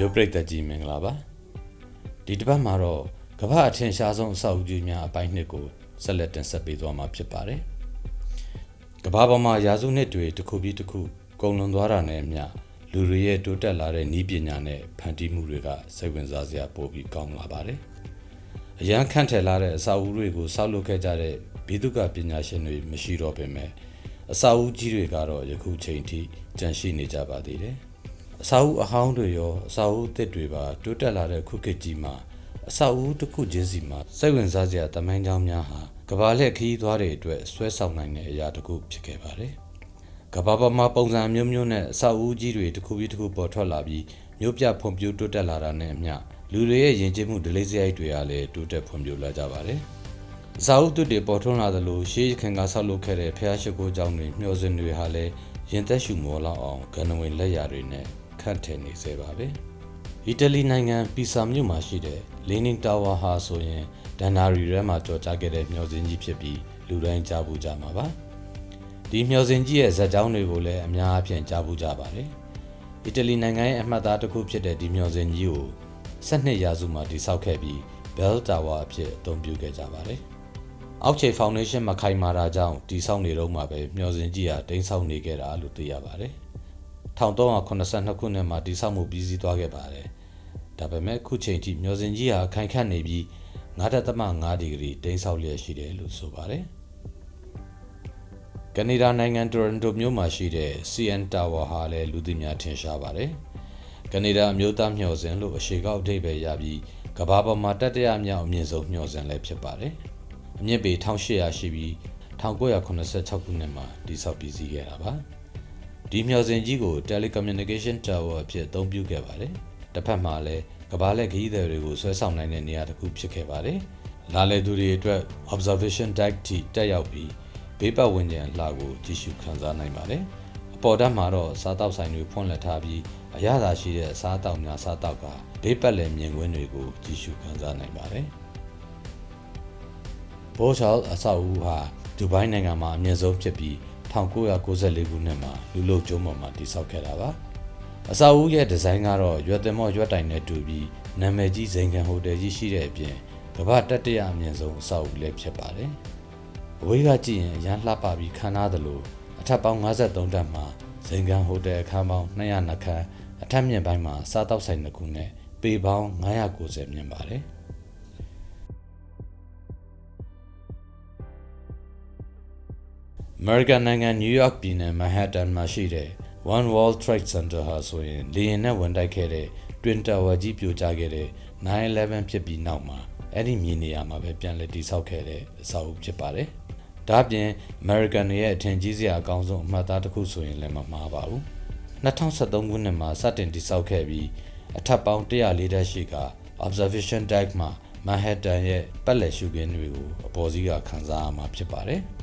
မျိုးပရိသတ်ကြီးမင်္ဂလာပါဒီတစ်ပတ်မှာတော့ကမ္ဘာအထင်ရှားဆုံးအဆောက်အဦကြီးများအပိုင်းနှစ်ကိုဆက်လက်တင်ဆက်ပေးသွားမှာဖြစ်ပါတယ်ကမ္ဘာပေါ်မှာရာစုနှစ်တွေတစ်ခုပြီးတစ်ခုကုန်လွန်သွားတာနဲ့အမျှလူတွေရဲ့တိုးတက်လာတဲ့ဤပညာနဲ့ဖန်တီးမှုတွေကစိတ်ဝင်စားစရာပိုပြီးကောင်းလာပါတယ်အရန်ခန့်ထည်လာတဲ့အဆောက်အဦတွေကိုဆောက်လုပ်ခဲ့ကြတဲ့ဘိသုကပညာရှင်တွေမရှိတော့ပေမဲ့အဆောက်အဦကြီးတွေကတော့ယခုချိန်ထိကျန်ရှိနေကြပါသေးတယ် အဆောက်အဦအဟောင်းတွေရောအဆောက်အဦအသစ်တွေပါတိုးတက်လာတဲ့ခုခေတ်ကြီးမှာအဆောက်အဦတစ်ခုချင်းစီမှာစိတ်ဝင်စားစရာတမိုင်းကြောင်းများဟာကမ္ဘာလှည့်ခရီးသွားတွေအတွက်ဆွဲဆောင်နိုင်တဲ့အရာတစ်ခုဖြစ်ခဲ့ပါတယ်ကမ္ဘာပေါ်မှာပုံစံမျိုးမျိုးနဲ့အဆောက်အဦကြီးတွေတစ်ခုပြီးတစ်ခုပေါ်ထွက်လာပြီးမြို့ပြဖွံ့ဖြိုးတိုးတက်လာတာနဲ့အမျှလူတွေရဲ့ယဉ်ကျေးမှုဒလေးစရိုက်တွေကလည်းတိုးတက်ဖွံ့ဖြိုးလာကြပါတယ်အစာအုပ်တွေပေါ်ထွန်းလာသလိုရှေးခင်ကဆောက်လုပ်ခဲ့တဲ့ဖျားရှိခိုးကြောင်းတွေမျှော်စင်တွေဟာလည်းရင်သက်ရှူမောလောက်အောင်ကနဝင်လက်ရာတွေနဲ့ ခန့်ထည်နေစေပါပဲအီတလီနိုင်ငံပီဆာမြို့မှာရှိတဲ့လင်းနင်းတာဝါဟာဆိုရင်ဒန်နာရီရဲမှာကြော်ကြားခဲ့တဲ့မျှော်စင်ကြီးဖြစ်ပြီးလူတိုင်းကြားဘူးကြမှာပါဒီမျှော်စင်ကြီးရဲ့ဇာတ်ကြောင်းတွေကိုလည်းအများအပြားကြားဘူးကြပါတယ်အီတလီနိုင်ငံရဲ့အမှတ်အသားတစ်ခုဖြစ်တဲ့ဒီမျှော်စင်ကြီးကို12ရာစုမှာတည်ဆောက်ခဲ့ပြီး Bell Tower အဖြစ်အသုံးပြုခဲ့ကြပါတယ်။အောက်ခြေ foundation မခိုင်မာတာကြောင့်တည်ဆောက်နေတော့မှပဲမျှော်စင်ကြီးဟာတိမ်းဆောက်နေခဲ့တာလို့သိရပါတယ်။ 1382ခုနှစ်မှာတည်ဆောက်မှုပြီးစီးသွားခဲ့ပါတယ်။ဒါပေမဲ့ခုချိန်ထိမျှော်စင်ကြီးဟာခိုင်ခန့်နေပြီး9.5ဒီဂရီတိမ်းဆောက်လျက်ရှိတယ်လို့ဆိုပါတယ်။ကနေဒါနိုင်ငံတိုရန်တိုမြို့မှာရှိတဲ့ CN Tower ဟာလည်းလူသိများထင်ရှားပါတယ်။ကနေဒါအမျိုးသားမျှော်စင်လို့အရှိကောက်အဓိပ္ပာယ်ရပြီးကမ္ဘာပေါ်မှာတတိယမြောက်အမြင့်ဆုံးမျှော်စင်လည်းဖြစ်ပါတယ်။အမြင့်ပေ1800ရှိပြီး1986ခုနှစ်မှာတည်ဆောက်ပြီးစီးခဲ့တာပါ။ ဒီမျှော်စင်ကြီးကို Telecommunication Tower အဖြစ်အသုံးပြုခဲ့ပါတယ်။တစ်ဖက်မှာလည်းကမ္ဘာလက်ခရီးသည်တွေကိုဆွဲဆောင်နိုင်တဲ့နေရာတစ်ခုဖြစ်ခဲ့ပါတယ်။လာလည်သူတွေအတွက် observation deck ထိတက်ရောက်ပြီးဘေးပတ်ဝန်းကျင်အလှကိုကြည့်ရှုခန်းစားနိုင်ပါတယ်။အပေါ်ဓာတ်မှာတော့စားတောက်ဆိုင်တွေဖွင့်လှစ်ထားပြီးအရသာရှိတဲ့အစားအသောက်များစားတောက်ကဘေးပတ်လည်မြင်ကွင်းတွေကိုကြည့်ရှုခန်းစားနိုင်ပါတယ်။ဘောချာအဆောက်အဦဟာဒူဘိုင်းနိုင်ငံမှာအမြင့်ဆုံးဖြစ်ပြီး 1994ခုနှစ်မှာလူလုကျုံးပေါ်မှာတည်ဆောက်ခဲ့တာပါ။အဆောက်အဦရဲ့ဒီဇိုင်းကတော့ရွက်တင်မော့ရွက်တိုင်နဲ့တူပြီးနာမည်ကြီးဇိမ်ခံဟိုတယ်ကြီးရှိတဲ့အပြင်ကမ္ဘာတတိယအမြင့်ဆုံးအဆောက်အဦလည်းဖြစ်ပါတယ်။အဝေးကကြည့်ရင်ရမ်းလှပပြီးခမ်းနားသလိုအထက်ပေါင်း53တက်မှာဇင်ကန်ဟိုတယ်အခန်းပေါင်း200ခန်းအထက်မြင့်ပိုင်းမှာစားတောက်ဆိုင်တစ်ခုနဲ့ပေပေါင်း990မြင့်ပါတယ်။ American နိုင်ငံနယူးယောက်ပြည်နယ် Manhattan မှာရှိတဲ့ One World Trade Center ဟာဆိုရင်လေယာဉ်နဲ့ဝင်တိုက်ခဲ့တဲ့ Twin Tower ကြီးပြိုကျခဲ့တဲ့9/11ဖြစ်ပြီးနောက်မှာအဲ့ဒီမြေနေရာမှာပဲပြန်လည်တည်ဆောက်ခဲ့တဲ့အဆောက်အဦဖြစ်ပါတယ်။ဒါ့အပြင် American ရဲ့အထင်ကြီးစရာအကောင်းဆုံးအမှတ်အသားတစ်ခုဆိုရင်လည်းမမှားပါဘူး။2013ခုနှစ်မှာစတင်တည်ဆောက်ခဲ့ပြီးအထက်ပေါင်း104တက်ရှိက observation deck မှာ Manhattan ရဲ့ပတ်လည်ရှုခင်းတွေကိုအပေါ်စီးကခန်းစားရမှာဖြစ်ပါတယ်။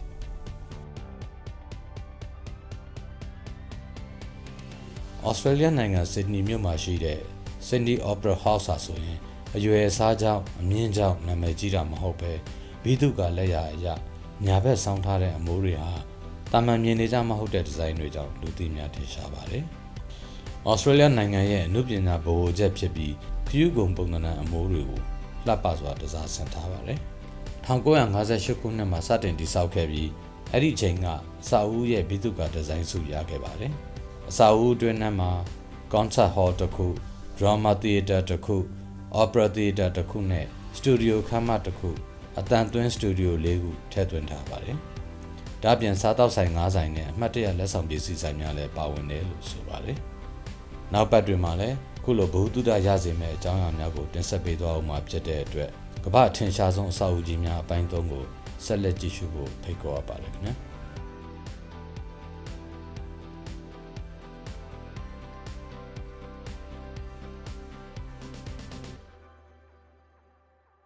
ဩစတြေးလျနိုင်ငံဆစ်ဒနီမြို့မှာရှိတဲ့ Sydney Opera House ဟာဆိုရင်အရွယ်အစားကြောင့်အမြင့်ကြောင့်နာမည်ကြီးတာမဟုတ်ပဲဘိတုကလက်ရအရညာဘက်ဆောင်းထားတဲ့အမိုးတွေဟာတာမန်မြင်နေကြမဟုတ်တဲ့ဒီဇိုင်းတွေကြောင့်လူသိများထင်ရှားပါတယ်။ဩစတြေးလျနိုင်ငံရဲ့အမှုပညာဗဟိုချက်ဖြစ်ပြီးခရူးကုံပုံသဏ္ဍာန်အမိုးတွေကိုလှပစွာတစားဆင်ထားပါတယ်။1958ခုနှစ်မှာစတင်တည်ဆောက်ခဲ့ပြီးအဲ့ဒီအချိန်ကအစာအုပ်ရဲ့ဘိတုကဒီဇိုင်းစုရခဲ့ပါတယ်။ အစာအုပ်အတွင်းမှာ concert hall တစ်ခု drama theater တစ်ခု opera theater တစ်ခုနဲ့ studio ခန်းမတစ်ခုအတန်သွင်း studio ၄ခုထည့်သွင်းထားပါတယ်။ဒါပြင်စားတောက်ဆိုင်၅ဆိုင်နဲ့အမှတ်တရလက်ဆောင်ပစ္စည်းဆိုင်များလည်းပါဝင်တယ်လို့ဆိုပါတယ်။နောက်ပတ်တွင်မှာလည်းခုလိုဘ ഹു တုဒရစေမဲ့အကြောင်းအရာများကိုတင်ဆက်ပေးသွားအောင်မှာဖြစ်တဲ့အတွက်ကမ္ဘာထင်ရှားဆုံးအဆောက်အဦကြီးများအပိုင်း၃ကိုဆက်လက်ကြည့်ရှုဖို့ဖိတ်ခေါ်ပါရပါတယ်ခင်ဗျာ။